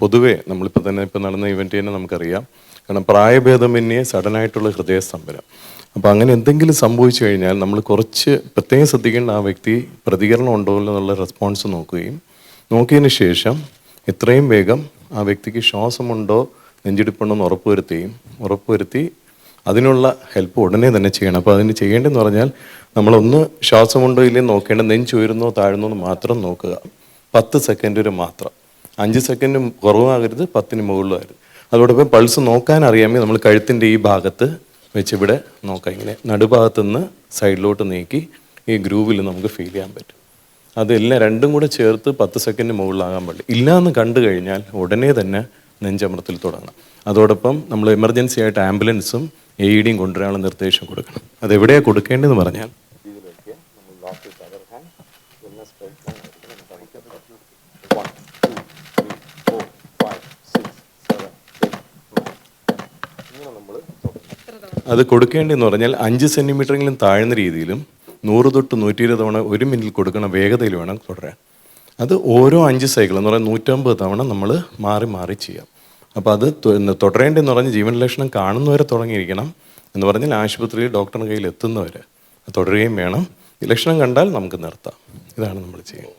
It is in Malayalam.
പൊതുവേ നമ്മളിപ്പോൾ തന്നെ ഇപ്പോൾ നടന്ന ഇവന്റ് തന്നെ നമുക്കറിയാം. കാരണം പ്രായഭേദമന്യേ സഡനായിട്ടുള്ള ഹൃദയസ്തംഭനം. അപ്പോൾ അങ്ങനെ എന്തെങ്കിലും സംഭവിച്ചു കഴിഞ്ഞാൽ നമ്മൾ കുറച്ച് പ്രത്യേകം ശ്രദ്ധിക്കേണ്ട ആ വ്യക്തി പ്രതികരണം ഉണ്ടോ എന്നുള്ള റെസ്പോൺസ് നോക്കുകയും നോക്കിയതിന് ശേഷം എത്രയും വേഗം ആ വ്യക്തിക്ക് ശ്വാസമുണ്ടോ നെഞ്ചിടിപ്പുണ്ടോ എന്ന് ഉറപ്പുവരുത്തുകയും ഉറപ്പുവരുത്തി അതിനുള്ള ഹെൽപ്പ് ഉടനെ തന്നെ ചെയ്യണം. അപ്പോൾ അതിന് ചെയ്യേണ്ടതെന്ന് പറഞ്ഞാൽ നമ്മളൊന്ന് ശ്വാസമുണ്ടോ ഇല്ലേ നോക്കേണ്ട നെഞ്ചുയരുന്നോ താഴുന്നോ എന്ന് മാത്രം നോക്കുക. പത്ത് സെക്കൻഡ് വരെ മാത്രം. അഞ്ച് സെക്കൻഡ് കുറവാകരുത് പത്തിന് മുകളിലാകരുത്. അതോടൊപ്പം പൾസ് നോക്കാൻ അറിയാമെങ്കിൽ നമ്മൾ കഴുത്തിന്റെ ഈ ഭാഗത്ത് വെച്ച് ഇവിടെ നോക്കാം. ഇങ്ങനെ നടുഭാഗത്ത് നിന്ന് സൈഡിലോട്ട് നീക്കി ഈ ഗ്രൂവിൽ നമുക്ക് ഫീൽ ചെയ്യാൻ പറ്റും. അതെല്ലാം രണ്ടും കൂടെ ചേർത്ത് പത്ത് സെക്കൻഡ് മുകളിലാകാൻ പാടില്ല. ഇല്ലാന്ന് കണ്ടു കഴിഞ്ഞാൽ ഉടനെ തന്നെ നെഞ്ചമർത്തിൽ തുടങ്ങണം അതോടൊപ്പം നമ്മൾ എമർജൻസി ആയിട്ട് ആംബുലൻസും എ ഇ ഡിയും കൊണ്ടുവരാനുള്ള നിർദ്ദേശം കൊടുക്കണം. അത് അതെവിടെയാണ് കൊടുക്കേണ്ടതെന്ന് പറഞ്ഞാൽ അത് കൊടുക്കേണ്ടതെന്ന് പറഞ്ഞാൽ അഞ്ച് സെന്റിമീറ്ററെങ്കിലും താഴ്ന്ന രീതിയിലും നൂറ് തൊട്ട് നൂറ്റി ഇരുപത് തവണ ഒരു മിനിറ്റിൽ കൊടുക്കണ വേഗതയിൽ വേണം തുടരാൻ. അത് ഓരോ അഞ്ച് സൈക്കിൾ എന്ന് പറഞ്ഞാൽ നൂറ്റമ്പത് തവണ നമ്മൾ മാറി മാറി ചെയ്യാം. അപ്പോൾ അത് തുടരേണ്ടതെന്ന് പറഞ്ഞാൽ ജീവൻ ലക്ഷണം കാണുന്നവരെ തുടങ്ങിയിരിക്കണം എന്ന് പറഞ്ഞാൽ ആശുപത്രിയിൽ ഡോക്ടറിന്റെ കയ്യിൽ എത്തുന്നവരെ. തുടരുകയും വേണം. ലക്ഷണം കണ്ടാൽ നമുക്ക് നിർത്താം. ഇതാണ് നമ്മൾ ചെയ്യുന്നത്.